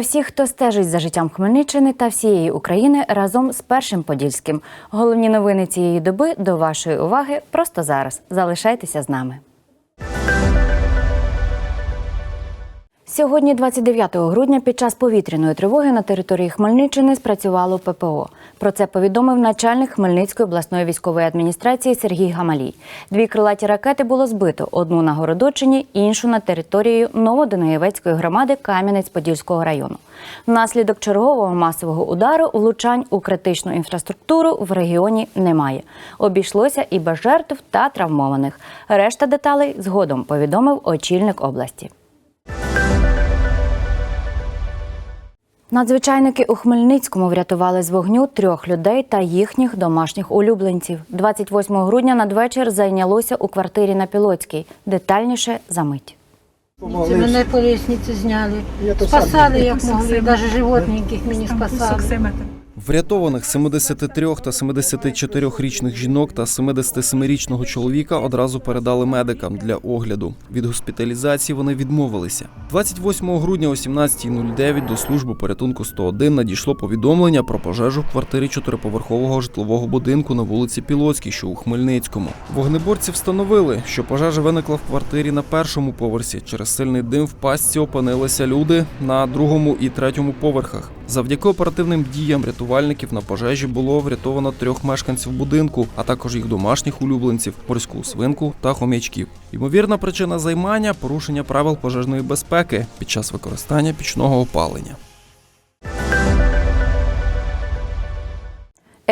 Вітаю всіх, хто стежить за життям Хмельниччини та всієї України разом з першим Подільським. Головні новини цієї доби до вашої уваги просто зараз. Залишайтеся з нами. Сьогодні, 29 грудня, під час повітряної тривоги на території Хмельниччини спрацювало ППО. Про це повідомив начальник Хмельницької обласної військової адміністрації Сергій Гамалій. Дві крилаті ракети було збито: одну на Городочині, іншу на території Новодонаєвецької громади Кам'янець-Подільського району. Внаслідок чергового масового удару влучань у критичну інфраструктуру в регіоні немає. Обійшлося і без жертв та травмованих. Решта деталей згодом повідомив очільник області. Надзвичайники у Хмельницькому врятували з вогню трьох людей та їхніх домашніх улюбленців. 28 грудня надвечір зайнялося у квартирі на Пілоцькій. Детальніше за мить. Помогли. мене по зняли. Спасали як могли, навіть животненьких мені спасали. Врятованих 73 та 74-річних жінок та 77-річного чоловіка одразу передали медикам для огляду. Від госпіталізації вони відмовилися. 28 грудня о 17.09 до служби порятунку 101 надійшло повідомлення про пожежу в квартирі чотириповерхового житлового будинку на вулиці Пілоцькій, що у Хмельницькому. Вогнеборці встановили, що пожежа виникла в квартирі на першому поверсі. Через сильний дим в пастці опинилися люди на другому і третьому поверхах. Завдяки оперативним діям рятувальників на пожежі було врятовано трьох мешканців будинку, а також їх домашніх улюбленців, морську свинку та хом'ячків. Ймовірна причина займання порушення правил пожежної безпеки під час використання пічного опалення.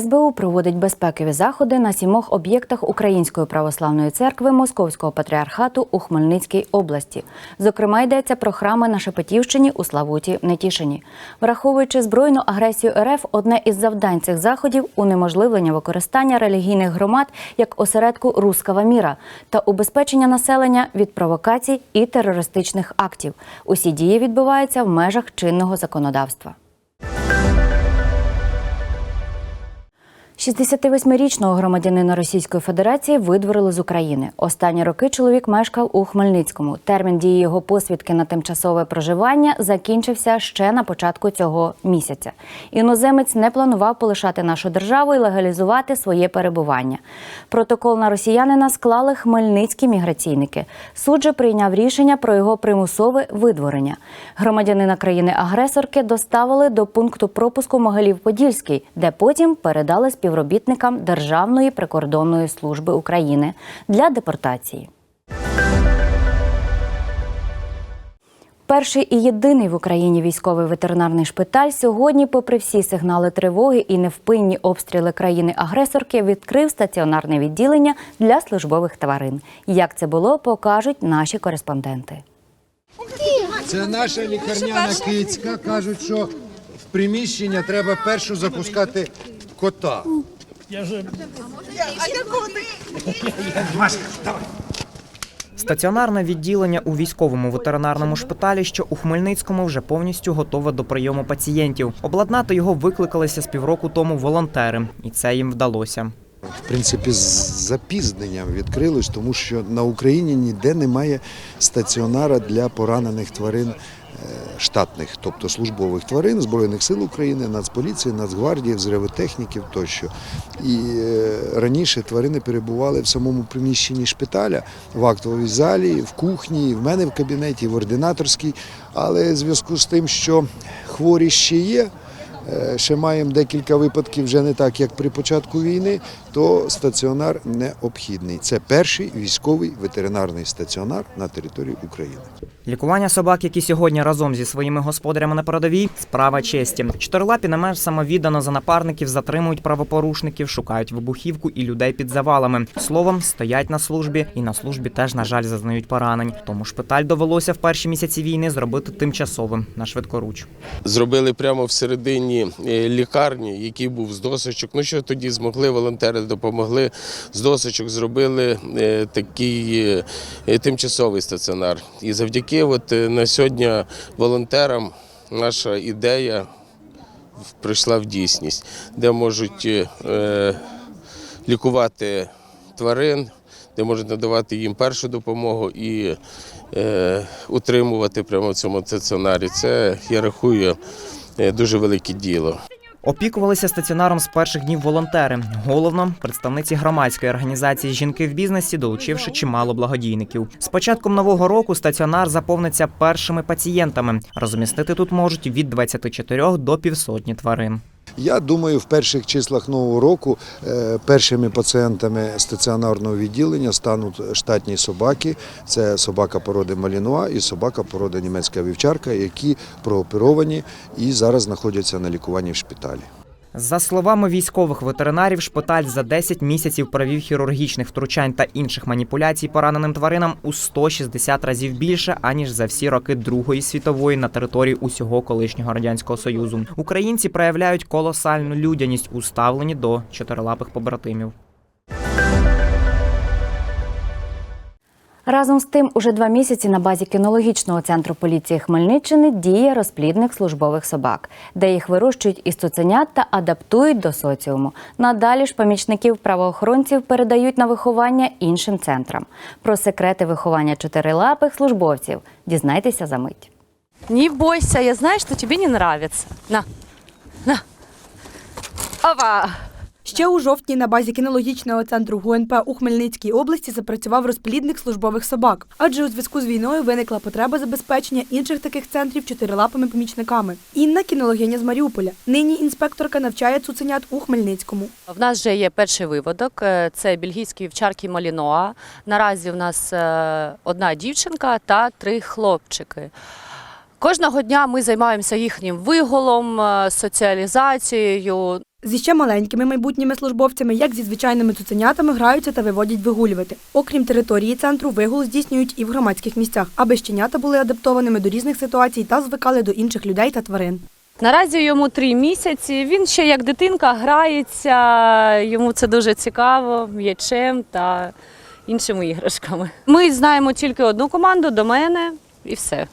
СБУ проводить безпекові заходи на сімох об'єктах Української православної церкви Московського патріархату у Хмельницькій області. Зокрема, йдеться про храми на Шепетівщині у Славуті Нетішині. Враховуючи збройну агресію РФ, одне із завдань цих заходів унеможливлення використання релігійних громад як осередку рускава міра та убезпечення населення від провокацій і терористичних актів. Усі дії відбуваються в межах чинного законодавства. 68-річного громадянина Російської Федерації видворили з України. Останні роки чоловік мешкав у Хмельницькому. Термін дії його посвідки на тимчасове проживання закінчився ще на початку цього місяця. Іноземець не планував полишати нашу державу і легалізувати своє перебування. Протокол на росіянина склали хмельницькі міграційники. Суд же прийняв рішення про його примусове видворення. Громадянина країни-агресорки доставили до пункту пропуску Могилів-Подільський, де потім передали співробітникам Державної прикордонної служби України для депортації. Перший і єдиний в Україні військовий ветеринарний шпиталь сьогодні, попри всі сигнали тривоги і невпинні обстріли країни-агресорки, відкрив стаціонарне відділення для службових тварин. Як це було, покажуть наші кореспонденти. Це наша лікарняна кицька. Кажуть, що в приміщення треба першу запускати кота. Стаціонарне відділення у військовому ветеринарному шпиталі, що у Хмельницькому вже повністю готове до прийому пацієнтів. Обладнати його викликалися з півроку тому волонтери, і це їм вдалося. В принципі, з запізненням відкрилось, тому що на Україні ніде немає стаціонара для поранених тварин штатних, тобто службових тварин Збройних сил України, Нацполіції, Нацгвардії, взривотехніків тощо. І е, раніше тварини перебували в самому приміщенні шпиталя, в актовій залі, в кухні, в мене в кабінеті, в ординаторській. Але в зв'язку з тим, що хворі ще є. Е, Ще маємо декілька випадків, вже не так, як при початку війни, то стаціонар необхідний. Це перший військовий ветеринарний стаціонар на території України. Лікування собак, які сьогодні разом зі своїми господарями на передовій, справа честі. Чотирилапі не менш самовіддано за напарників затримують правопорушників, шукають вибухівку і людей під завалами. Словом, стоять на службі, і на службі теж, на жаль, зазнають поранень. Тому шпиталь довелося в перші місяці війни зробити тимчасовим на швидкоруч. зробили прямо всередині е, лікарні, який був з досочок. Ну що тоді змогли, волонтери допомогли. З досочок зробили е, такий е, тимчасовий стаціонар. І завдяки от, на сьогодні волонтерам наша ідея прийшла в дійсність, де можуть лікувати тварин, де можуть надавати їм першу допомогу і утримувати прямо в цьому стаціонарі. Це я рахую дуже велике діло. Опікувалися стаціонаром з перших днів волонтери. Головно, представниці громадської організації Жінки в бізнесі, долучивши чимало благодійників. З початком нового року стаціонар заповниться першими пацієнтами. Розмістити тут можуть від 24 до півсотні тварин. Я думаю, в перших числах нового року е, першими пацієнтами стаціонарного відділення стануть штатні собаки. Це собака породи Малінуа і собака породи німецька вівчарка, які прооперовані і зараз знаходяться на лікуванні в шпиталі. За словами військових ветеринарів, шпиталь за 10 місяців провів хірургічних втручань та інших маніпуляцій пораненим тваринам у 160 разів більше аніж за всі роки Другої світової на території усього колишнього радянського союзу. Українці проявляють колосальну людяність у ставленні до чотирилапих побратимів. Разом з тим, уже два місяці на базі кінологічного центру поліції Хмельниччини діє розплідник службових собак, де їх вирощують із цуценят та адаптують до соціуму. Надалі ж помічників правоохоронців передають на виховання іншим центрам. Про секрети виховання чотирилапих службовців дізнайтеся за мить. Не бойся, я знаю, что тебе не нравится. На, на. Опа! Ще у жовтні на базі кінологічного центру ГУНП у Хмельницькій області запрацював розплідник службових собак, адже у зв'язку з війною виникла потреба забезпечення інших таких центрів чотирилапими помічниками. Інна кінологиня з Маріуполя. Нині інспекторка навчає цуценят у Хмельницькому. В нас вже є перший виводок. е, Це бельгійські вівчарки Маліноа. Наразі в нас е, одна дівчинка та три хлопчики. Кожного дня ми займаємося їхнім виголом, е, соціалізацією. Зі ще маленькими майбутніми службовцями, як зі звичайними цуценятами, граються та виводять вигулювати. Окрім території центру, вигул здійснюють і в громадських місцях, аби щенята були адаптованими до різних ситуацій та звикали до інших людей та тварин. Наразі йому три місяці. Він ще як дитинка грається, йому це дуже цікаво, м'ячем та іншими іграшками. Ми знаємо тільки одну команду до мене і все.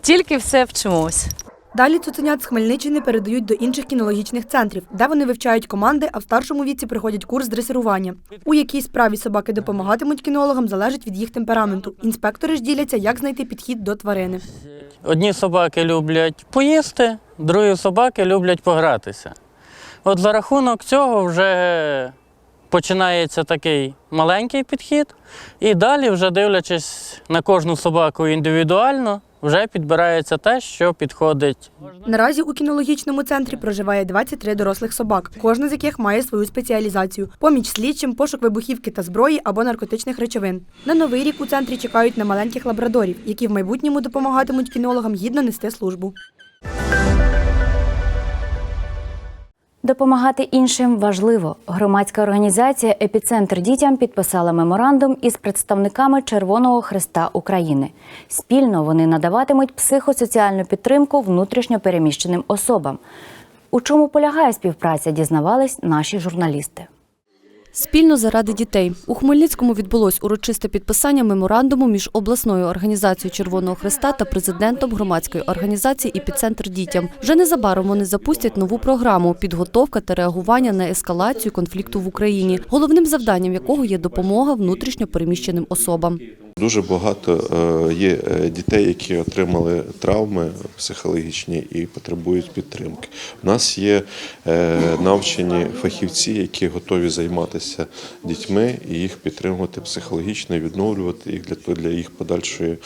Тільки все вчимось. Далі цуценят з Хмельниччини передають до інших кінологічних центрів, де вони вивчають команди, а в старшому віці проходять курс дресирування. У якій справі собаки допомагатимуть кінологам, залежить від їх темпераменту. Інспектори ж діляться, як знайти підхід до тварини. Одні собаки люблять поїсти, другі собаки люблять погратися. От за рахунок цього вже починається такий маленький підхід, і далі, вже дивлячись на кожну собаку індивідуально, вже підбирається те, що підходить Наразі у кінологічному центрі проживає 23 дорослих собак, кожна з яких має свою спеціалізацію: поміч слідчим, пошук вибухівки та зброї або наркотичних речовин. На новий рік у центрі чекають на маленьких лабрадорів, які в майбутньому допомагатимуть кінологам гідно нести службу. Допомагати іншим важливо. Громадська організація Епіцентр дітям підписала меморандум із представниками Червоного Христа України. Спільно вони надаватимуть психосоціальну підтримку внутрішньо переміщеним особам. У чому полягає співпраця, дізнавались наші журналісти. Спільно заради дітей у Хмельницькому відбулось урочисте підписання меморандуму між обласною організацією Червоного Христа та президентом громадської організації «Епіцентр дітям. Вже незабаром вони запустять нову програму підготовка та реагування на ескалацію конфлікту в Україні, головним завданням якого є допомога внутрішньо переміщеним особам. Дуже багато е, є е, дітей, які отримали травми психологічні і потребують підтримки. У нас є е, навчені фахівці, які готові займатися дітьми і їх підтримувати психологічно, відновлювати їх для їх подальшої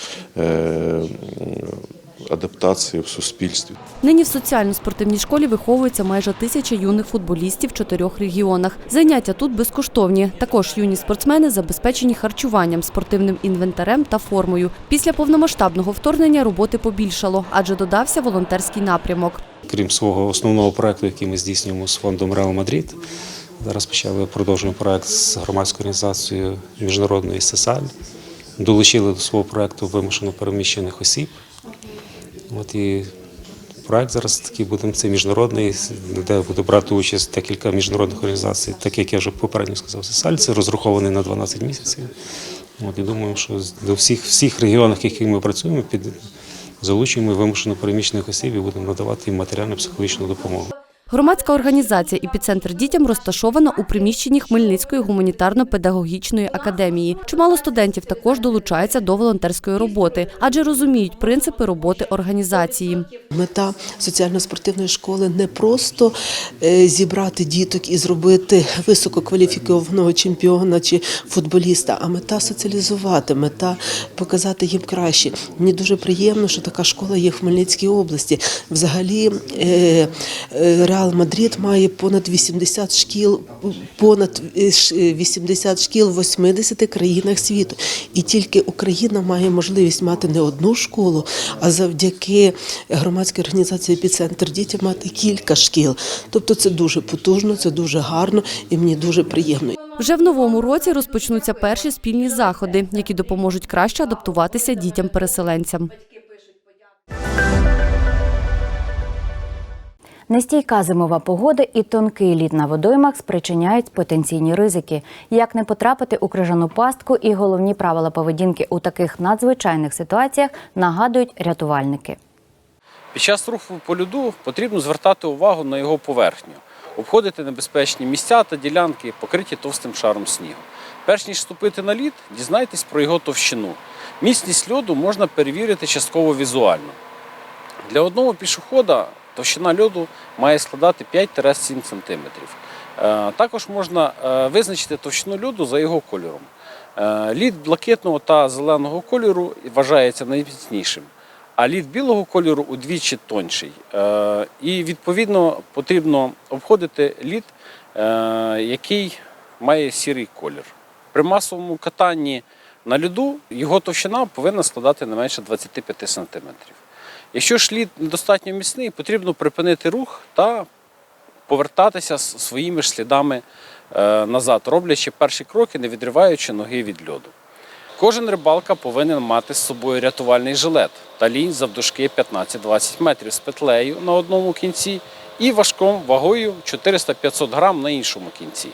адаптації в суспільстві. Нині в соціально-спортивній школі виховується майже тисяча юних футболістів в чотирьох регіонах. Заняття тут безкоштовні. Також юні спортсмени забезпечені харчуванням, спортивним інвентарем та формою. Після повномасштабного вторгнення роботи побільшало, адже додався волонтерський напрямок. крім свого основного проекту, який ми здійснюємо з фондом Реал Мадрид. Зараз почали продовжуємо проект з громадською організацією міжнародної СЕСАЛь. Долучили до свого проекту вимушено переміщених осіб. От і проект зараз такий буде це міжнародний, де буде брати участь декілька міжнародних організацій, так як я вже попередньо сказав, СЕСАЛь. Це розрахований на 12 місяців. От і думаю, що до всіх всіх регіонах, яких ми працюємо, під залучуємо вимушено переміщених осіб і будемо надавати їм матеріально-психологічну допомогу. Громадська організація «Епіцентр дітям» розташована у приміщенні Хмельницької гуманітарно-педагогічної академії. Чимало студентів також долучаються до волонтерської роботи, адже розуміють принципи роботи організації. Мета соціально-спортивної школи не просто е, зібрати діток і зробити висококваліфікованого чемпіона чи футболіста, а мета соціалізувати, мета показати їм краще. Мені дуже приємно, що така школа є в Хмельницькій області. Взагалі, е, е, Реал Мадрид має понад 80 шкіл, понад е, е, 80 шкіл в 80 країнах світу. І тільки Україна має можливість мати не одну школу, а завдяки громадській організації «Епіцентр дітям» мати кілька шкіл. Тобто це дуже потужно, це дуже гарно і мені дуже приємно. Вже в новому році розпочнуться перші спільні заходи, які допоможуть краще адаптуватися дітям-переселенцям. Нестійка зимова погода і тонкий лід на водоймах спричиняють потенційні ризики. Як не потрапити у крижану пастку і головні правила поведінки у таких надзвичайних ситуаціях нагадують рятувальники. Під час руху по льоду потрібно звертати увагу на його поверхню, обходити небезпечні місця та ділянки, покриті товстим шаром снігу. Перш ніж вступити на лід, дізнайтесь про його товщину. Міцність льоду можна перевірити частково візуально. Для одного пішохода товщина льоду має складати 5-7 см. Е, Також можна е, визначити товщину льоду за його кольором. Е, Лід блакитного та зеленого кольору вважається найміцнішим, а лід білого кольору удвічі тонший. І відповідно потрібно обходити лід, який має сірий колір. При масовому катанні на льоду його товщина повинна складати не менше 25 см. Якщо ж лід недостатньо міцний, потрібно припинити рух та повертатися своїми ж слідами е, назад, роблячи перші кроки, не відриваючи ноги від льоду. Кожен рибалка повинен мати з собою рятувальний жилет та лінь завдовжки 15-20 метрів з петлею на одному кінці і важком вагою 400-500 грам на іншому кінці.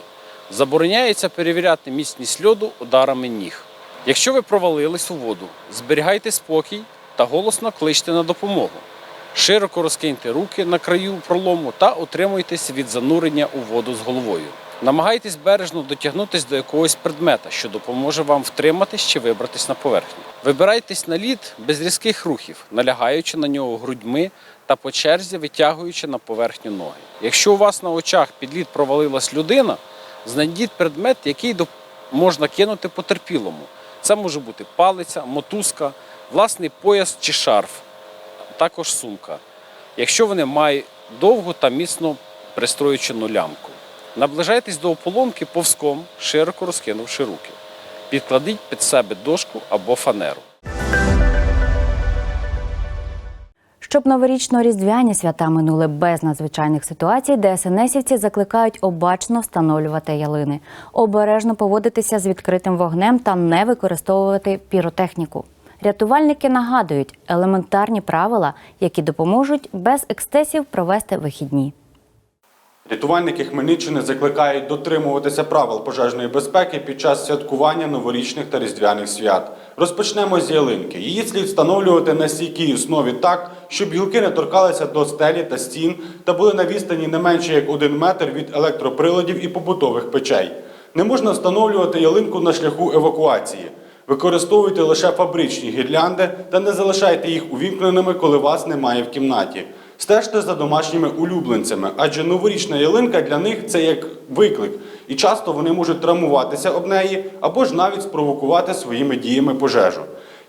Забороняється перевіряти міцність льоду ударами ніг. Якщо ви провалились у воду, зберігайте спокій та голосно кличте на допомогу. Широко розкиньте руки на краю пролому та утримуйтесь від занурення у воду з головою. Намагайтесь бережно дотягнутися до якогось предмета, що допоможе вам втриматись чи вибратись на поверхню. Вибирайтесь на лід без різких рухів, налягаючи на нього грудьми та по черзі витягуючи на поверхню ноги. Якщо у вас на очах під лід провалилась людина, знайдіть предмет, який можна кинути потерпілому. Це може бути палиця, мотузка, власний пояс чи шарф також сумка. Якщо вони мають довгу та міцно пристроючену лямку. Наближайтесь до ополонки повзком, широко розкинувши руки. Підкладіть під себе дошку або фанеру. Щоб новорічно-різдвяні свята минули без надзвичайних ситуацій, ДСНСівці закликають обачно встановлювати ялини, обережно поводитися з відкритим вогнем та не використовувати піротехніку. Рятувальники нагадують елементарні правила, які допоможуть без екстесів провести вихідні. Рятувальники Хмельниччини закликають дотримуватися правил пожежної безпеки під час святкування новорічних та різдвяних свят. Розпочнемо з ялинки. Її слід встановлювати на стійкій основі так, щоб гілки не торкалися до стелі та стін та були на відстані не менше як один метр від електроприладів і побутових печей. Не можна встановлювати ялинку на шляху евакуації. Використовуйте лише фабричні гірлянди та не залишайте їх увімкненими, коли вас немає в кімнаті. Стежте за домашніми улюбленцями, адже новорічна ялинка для них це як виклик, і часто вони можуть травмуватися об неї або ж навіть спровокувати своїми діями пожежу.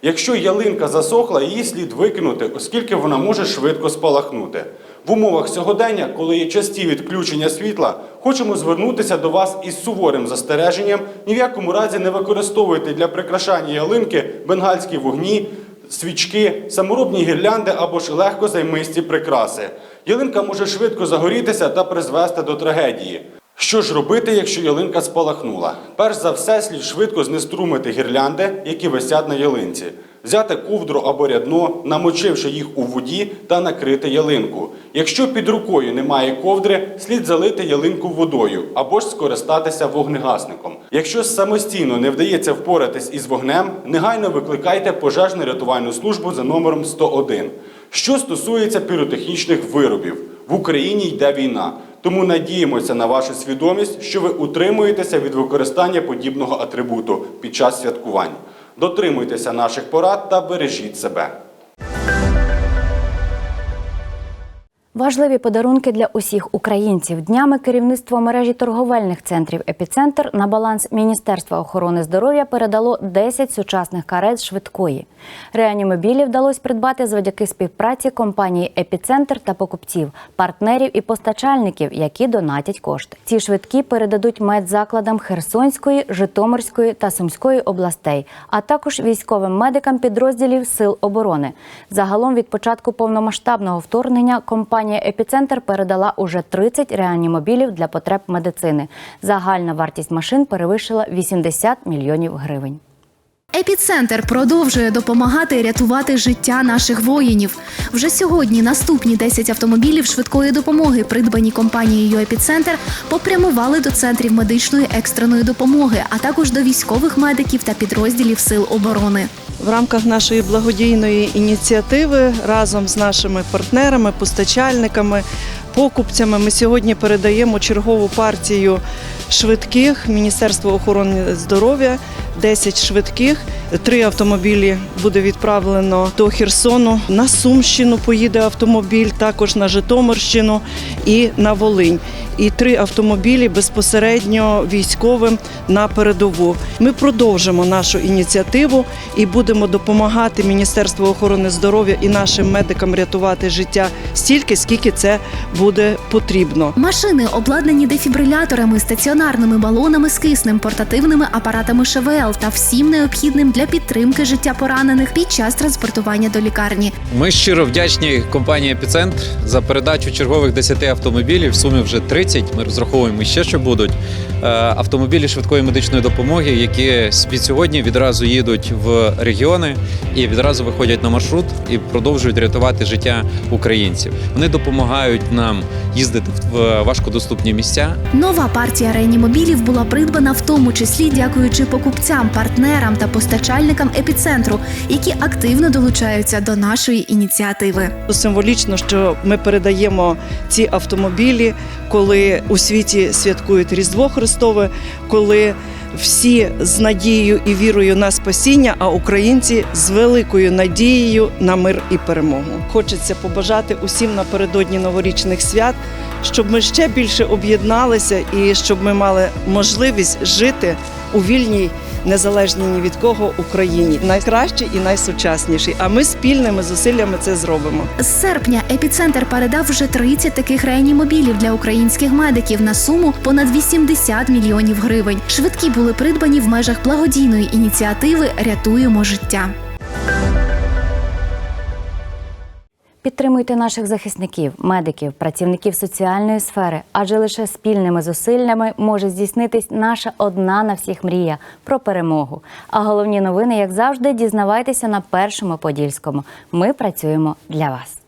Якщо ялинка засохла, її слід викинути, оскільки вона може швидко спалахнути. В умовах сьогодення, коли є часті відключення світла, хочемо звернутися до вас із суворим застереженням. Ні в якому разі не використовуйте для прикрашання ялинки бенгальські вогні, свічки, саморобні гірлянди або ж легкозаймисті прикраси. Ялинка може швидко загорітися та призвести до трагедії. Що ж робити, якщо ялинка спалахнула? Перш за все, слід швидко знеструмити гірлянди, які висять на ялинці. Взяти ковдру або рядно, намочивши їх у воді та накрити ялинку. Якщо під рукою немає ковдри, слід залити ялинку водою або ж скористатися вогнегасником. Якщо самостійно не вдається впоратись із вогнем, негайно викликайте пожежно рятувальну службу за номером 101. Що стосується піротехнічних виробів, В Україні йде війна. Тому надіємося на вашу свідомість, що ви утримуєтеся від використання подібного атрибуту під час святкувань. Дотримуйтеся наших порад та бережіть себе. Важливі подарунки для усіх українців. Днями керівництво мережі торговельних центрів Епіцентр на баланс Міністерства охорони здоров'я передало 10 сучасних карет швидкої. Реанімобілі вдалося придбати завдяки співпраці компанії Епіцентр та покупців, партнерів і постачальників, які донатять кошти. Ці швидкі передадуть медзакладам Херсонської, Житомирської та Сумської областей, а також військовим медикам підрозділів Сил оборони. Загалом від початку повномасштабного вторгнення компанія Епіцентр передала уже 30 реанімобілів для потреб медицини. Загальна вартість машин перевищила 80 мільйонів гривень. Епіцентр продовжує допомагати рятувати життя наших воїнів. Вже сьогодні наступні 10 автомобілів швидкої допомоги, придбані компанією Епіцентр, попрямували до центрів медичної екстреної допомоги, а також до військових медиків та підрозділів сил оборони. В рамках нашої благодійної ініціативи разом з нашими партнерами, постачальниками, покупцями ми сьогодні передаємо чергову партію швидких Міністерства охорони здоров'я. 10 швидких, три автомобілі буде відправлено до Херсону. На Сумщину поїде автомобіль, також на Житомирщину і на Волинь. І три автомобілі безпосередньо військовим на передову. Ми продовжимо нашу ініціативу і будемо допомагати Міністерству охорони здоров'я і нашим медикам рятувати життя стільки, скільки це буде потрібно. Машини обладнані дефібриляторами, стаціонарними балонами з киснем, портативними апаратами ШВЛ та всім необхідним для підтримки життя поранених під час транспортування до лікарні. Ми щиро вдячні компанії Епіцентр за передачу чергових 10 автомобілів. В сумі вже 30. Ми розраховуємо ще, що будуть Е, автомобілі швидкої медичної допомоги, які від сьогодні відразу їдуть в регіони і відразу виходять на маршрут і продовжують рятувати життя українців. Вони допомагають нам їздити в важкодоступні місця. Нова партія реанімобілів була придбана в тому числі дякуючи покупцям, партнерам та постачальникам епіцентру, які активно долучаються до нашої ініціативи. Символічно, що ми передаємо ці автомобілі, коли у світі святкують Різдво Христове, коли всі з надією і вірою на спасіння, а українці з великою надією на мир і перемогу. Хочеться побажати усім напередодні новорічних свят, щоб ми ще більше об'єдналися і щоб ми мали можливість жити у вільній, незалежній ні від кого Україні, Найкращий і найсучасніший. А ми спільними зусиллями це зробимо. З серпня епіцентр передав вже 30 таких реанімобілів для українських медиків на суму понад 80 мільйонів гривень. Швидкі були придбані в межах благодійної ініціативи Рятуємо життя. Підтримуйте наших захисників, медиків, працівників соціальної сфери, адже лише спільними зусиллями може здійснитись наша одна на всіх мрія про перемогу. А головні новини, як завжди, дізнавайтеся на першому подільському. Ми працюємо для вас.